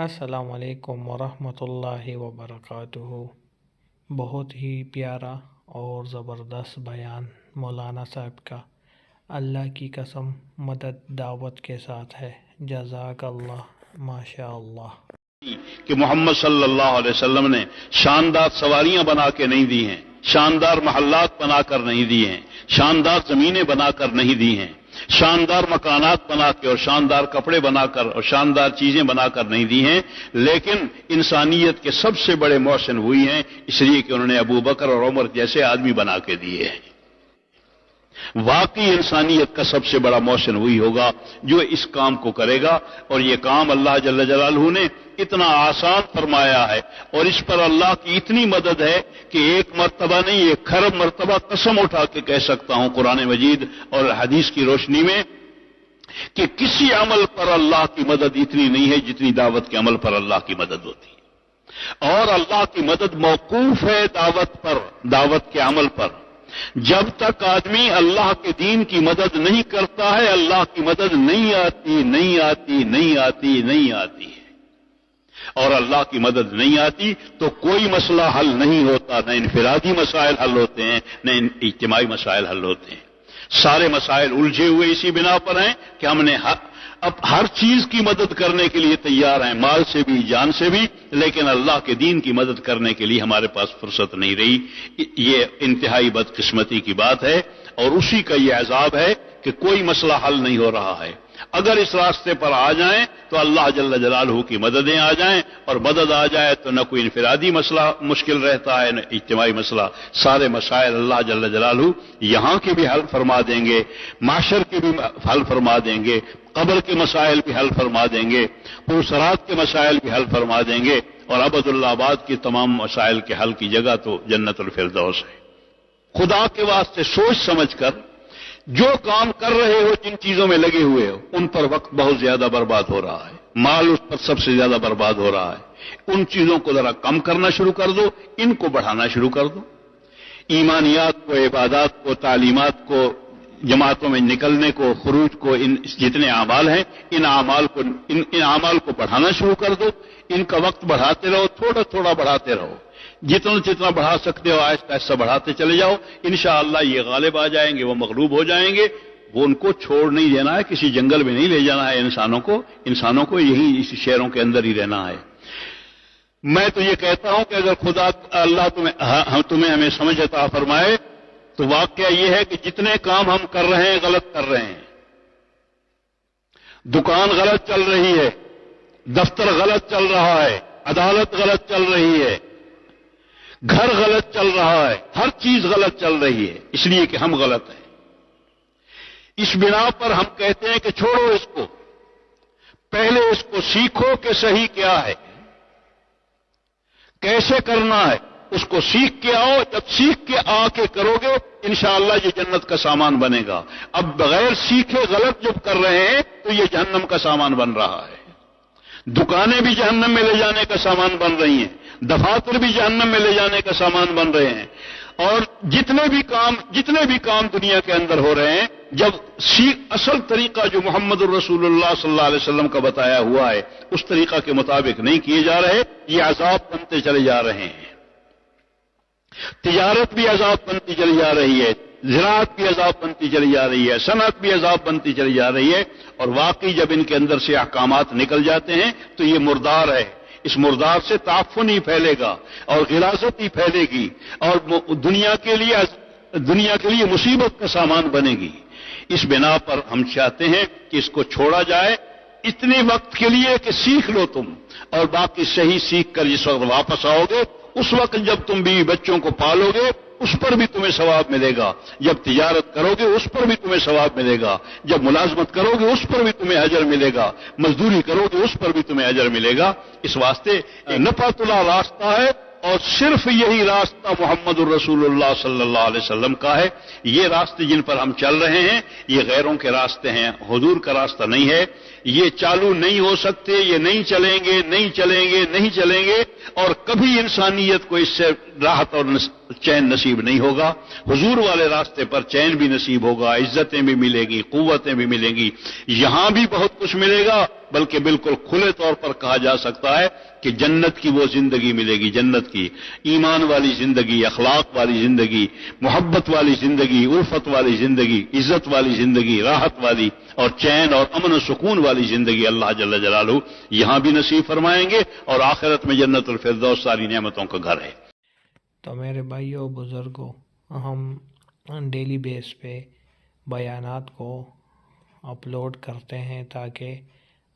السلام علیکم ورحمۃ اللہ وبرکاتہ۔ بہت ہی پیارا اور زبردست بیان مولانا صاحب کا۔ اللہ کی قسم مدد دعوت کے ساتھ ہے۔ جزاک اللہ ماشاء اللہ کہ محمد صلی اللہ علیہ وسلم نے شاندار سواریاں بنا کے نہیں دی ہیں، شاندار محلات بنا کر نہیں دیے ہیں، شاندار زمینیں بنا کر نہیں دی ہیں۔ شاندار مکانات بنا کے اور شاندار کپڑے بنا کر اور شاندار چیزیں بنا کر نہیں دی ہیں، لیکن انسانیت کے سب سے بڑے موشن ہوئی ہیں، اس لیے کہ انہوں نے ابو بکر اور عمر جیسے آدمی بنا کے دیے ہیں۔ واقعی انسانیت کا سب سے بڑا موشن وہی ہوگا جو اس کام کو کرے گا، اور یہ کام اللہ جل جلالہ نے اتنا آسان فرمایا ہے اور اس پر اللہ کی اتنی مدد ہے کہ ایک مرتبہ نہیں، ایک خرب مرتبہ قسم اٹھا کے کہہ سکتا ہوں قرآن مجید اور حدیث کی روشنی میں کہ کسی عمل پر اللہ کی مدد اتنی نہیں ہے جتنی دعوت کے عمل پر اللہ کی مدد ہوتی ہے۔ اور اللہ کی مدد موقوف ہے دعوت پر، دعوت کے عمل پر۔ جب تک آدمی اللہ کے دین کی مدد نہیں کرتا ہے، اللہ کی مدد نہیں آتی نہیں آتی نہیں آتی نہیں آتی ہے۔ اور اللہ کی مدد نہیں آتی تو کوئی مسئلہ حل نہیں ہوتا، نہ انفرادی مسائل حل ہوتے ہیں، نہ اجتماعی مسائل حل ہوتے ہیں۔ سارے مسائل الجھے ہوئے اسی بنا پر ہیں کہ ہم نے اب ہر چیز کی مدد کرنے کے لیے تیار ہیں، مال سے بھی، جان سے بھی، لیکن اللہ کے دین کی مدد کرنے کے لیے ہمارے پاس فرصت نہیں رہی۔ یہ انتہائی بدقسمتی کی بات ہے اور اسی کا یہ عذاب ہے کہ کوئی مسئلہ حل نہیں ہو رہا ہے۔ اگر اس راستے پر آ جائیں تو اللہ جل جلالہ کی مددیں آ جائیں اور مدد آ جائے تو نہ کوئی انفرادی مسئلہ مشکل رہتا ہے، نہ اجتماعی مسئلہ۔ سارے مسائل اللہ جل جلالہ یہاں کے بھی حل فرما دیں گے، معاشر کے بھی حل فرما دیں گے، قبر کے مسائل بھی حل فرما دیں گے پرسرات کے مسائل بھی حل فرما دیں گے۔ اور عبد اللہ آباد کی تمام مسائل کے حل کی جگہ تو جنت الفردوس ہے۔ خدا کے واسطے سوچ سمجھ کر جو کام کر رہے ہو، جن چیزوں میں لگے ہوئے ہو، ان پر وقت بہت زیادہ برباد ہو رہا ہے۔ مال اس پر سب سے زیادہ برباد ہو رہا ہے۔ ان چیزوں کو ذرا کم کرنا شروع کر دو، ان کو بڑھانا شروع کر دو۔ ایمانیات کو، عبادات کو، تعلیمات کو جماعتوں میں نکلنے کو، خروج کو، ان جتنے اعمال ہیں، ان اعمال کو، ان ان اعمال کو بڑھانا شروع کر دو۔ ان کا وقت بڑھاتے رہو، تھوڑا تھوڑا بڑھاتے رہو۔ جتنا جتنا بڑھا سکتے ہو، آہستہ آہستہ بڑھاتے چلے جاؤ۔ انشاءاللہ یہ غالب آ جائیں گے، وہ مغلوب ہو جائیں گے۔ وہ ان کو چھوڑ نہیں دینا ہے، کسی جنگل میں نہیں لے جانا ہے انسانوں کو۔ انسانوں کو یہی اس شہروں کے اندر ہی رہنا ہے۔ میں تو یہ کہتا ہوں کہ اگر خدا، اللہ تمہیں ہاں، ہاں، تمہیں ہمیں سمجھ عطا فرمائے تو واقعہ یہ ہے کہ جتنے کام ہم کر رہے ہیں، غلط کر رہے ہیں۔ دکان غلط چل رہی ہے، دفتر غلط چل رہا ہے، عدالت غلط چل رہی ہے، گھر غلط چل رہا ہے، ہر چیز غلط چل رہی ہے، اس لیے کہ ہم غلط ہیں۔ اس بنا پر ہم کہتے ہیں کہ چھوڑو اس کو، پہلے اس کو سیکھو کہ صحیح کیا ہے، کیسے کرنا ہے۔ اس کو سیکھ کے آؤ، جب سیکھ کے آ کے کرو گے، انشاءاللہ یہ جنت کا سامان بنے گا۔ اب بغیر سیکھے غلط جب کر رہے ہیں، تو یہ جہنم کا سامان بن رہا ہے۔ دکانیں بھی جہنم میں لے جانے کا سامان بن رہی ہیں۔ دفاتر بھی جہنم میں لے جانے کا سامان بن رہے ہیں۔ اور جتنے بھی کام، جتنے بھی کام دنیا کے اندر ہو رہے ہیں، جب سی، اصل طریقہ جو محمد الرسول اللہ صلی اللہ علیہ وسلم کا بتایا ہوا ہے، اس طریقہ کے مطابق نہیں کیے جا رہے، یہ عذاب بنتے چلے جا رہے ہیں۔ تجارت بھی عذاب بنتی چلی جا رہی ہے، زراعت بھی عذاب بنتی چلی جا رہی ہے، صنعت بھی عذاب بنتی چلی جا رہی ہے، اور واقعی جب ان کے اندر سے احکامات نکل جاتے ہیں تو یہ مردار ہے۔ اس مردار سے تعفن ہی پھیلے گا اور غلاظت ہی پھیلے گی اور دنیا کے لیے دنیا کے لیے مصیبت کا سامان بنے گی۔ اس بنا پر ہم چاہتے ہیں کہ اس کو چھوڑا جائے۔ اتنے وقت کے لیے کہ سیکھ لو تم اور باقی صحیح سیکھ کر جس وقت واپس آؤ گے اس وقت جب تم بھی بچوں کو پالو گے، اس پر بھی تمہیں ثواب ملے گا۔ جب تجارت کرو گے، اس پر بھی تمہیں ثواب ملے گا۔ جب ملازمت کرو گے، اس پر بھی تمہیں اجر ملے گا۔ مزدوری کرو گے، اس پر بھی تمہیں اجر ملے گا۔ اس واسطے نفا تلا راستہ ہے اور صرف یہی راستہ محمد الرسول اللہ صلی اللہ علیہ وسلم کا ہے۔ یہ راستے جن پر ہم چل رہے ہیں، یہ غیروں کے راستے ہیں، حضور کا راستہ نہیں ہے۔ یہ چالو نہیں ہو سکتے، یہ نہیں چلیں گے، نہیں چلیں گے، نہیں چلیں گے، اور کبھی انسانیت کو اس سے راحت اور چین نصیب نہیں ہوگا۔ حضور والے راستے پر چین بھی نصیب ہوگا، عزتیں بھی ملے گی، قوتیں بھی ملیں گی۔ یہاں بھی بہت کچھ ملے گا، بلکہ بالکل کھلے طور پر کہا جا سکتا ہے کہ جنت کی وہ زندگی ملے گی، جنت کی۔ ایمان والی زندگی، اخلاق والی زندگی، محبت والی زندگی، الفت والی زندگی، عزت والی زندگی، راحت والی اور چین اور امن و سکون والی والی زندگی اللہ جل جلالہ یہاں بھی نصیب فرمائیں گے اور آخرت میں جنت الفردوس ساری نعمتوں کا گھر ہے۔ تو میرے بھائیوں بزرگوں ہم ڈیلی بیس پہ بیانات کو اپلوڈ کرتے ہیں تاکہ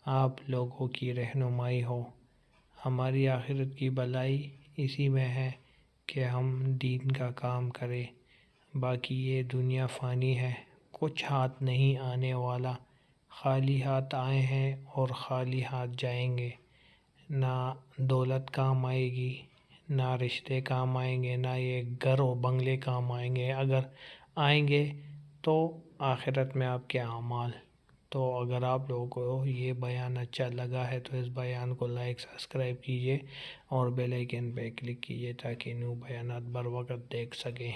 آپ لوگوں کی رہنمائی ہو۔ ہماری آخرت کی بلائی اسی میں ہے کہ ہم دین کا کام کریں۔ باقی یہ دنیا فانی ہے، کچھ ہاتھ نہیں آنے والا۔ خالی ہاتھ آئے ہیں اور خالی ہاتھ جائیں گے۔ نہ دولت کام آئے گی، نہ رشتے کام آئیں گے، نہ یہ گھر و بنگلے کام آئیں گے۔ اگر آئیں گے تو آخرت میں آپ کے اعمال۔ تو اگر آپ لوگوں کو یہ بیان اچھا لگا ہے تو اس بیان کو لائک، سبسکرائب کیجیے اور بیل آئیکن پہ کلک کیجیے تاکہ نیو بیانات بر وقت دیکھ سکیں۔